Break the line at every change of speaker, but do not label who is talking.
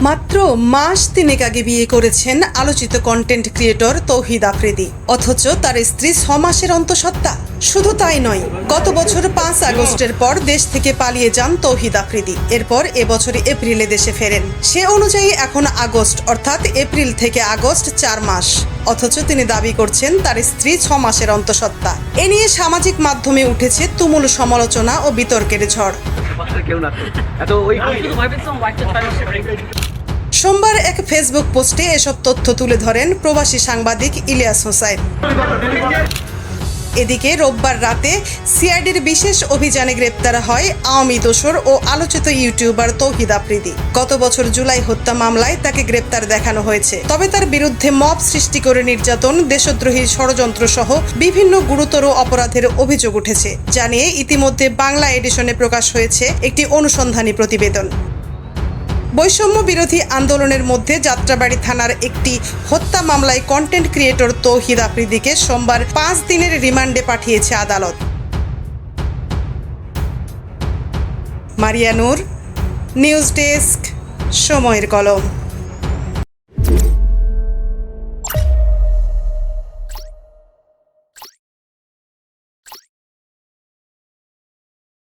মাত্র মাস তিনেক আগে বিয়ে করেছেন আলোচিত কন্টেন্ট ক্রিয়েটর তৌহিদ আফ্রিদি। অথচ তার স্ত্রী ছ মাসের অন্তঃসত্ত্বা। শুধু তাই নয়, গত বছর পাঁচ আগস্টের পর দেশ থেকে পালিয়ে যান তৌহিদ আফ্রিদি। এরপর এবছর এপ্রিলে দেশে ফেরেন। সে অনুযায়ী এখন আগস্ট, অর্থাৎ এপ্রিল থেকে আগস্ট চার মাস। অথচ তিনি দাবি করছেন তার স্ত্রী ছ মাসের অন্তঃসত্ত্বা। এ নিয়ে সামাজিক মাধ্যমে উঠেছে তুমুল সমালোচনা ও বিতর্কের ঝড়। সোমবার এক ফেসবুক পোস্টে এসব তথ্য তুলে ধরেন প্রবাসী সাংবাদিক ইলিয়াস হোসাইন। এদিকে রোববার রাতে সিআইডির বিশেষ অভিযানে গ্রেপ্তার হয় আওয়ামী দোসর ও আলোচিত ইউটিউবার তৌহিদ আফ্রিদি। গত বছর জুলাই হত্যা মামলায় তাকে গ্রেপ্তার দেখানো হয়েছে। তবে তার বিরুদ্ধে মব সৃষ্টি করে নির্যাতন, দেশদ্রোহী ষড়যন্ত্র সহ বিভিন্ন গুরুতর অপরাধের অভিযোগ উঠেছে, জানিয়ে ইতিমধ্যে বাংলা এডিশনে প্রকাশ হয়েছে একটি অনুসন্ধানী প্রতিবেদন। বৈষম্য বিরোধী আন্দোলনের মধ্যে যাত্রাবাড়ি থানার একটি হত্যা মামলায় কন্টেন্ট ক্রিয়েটর তৌহিদ আফ্রিদিকে সোমবার পাঁচ দিনের রিমান্ডে পাঠিয়েছে আদালত। মারিয়ানুর নিউজ ডেস্ক, সময়ের কলম।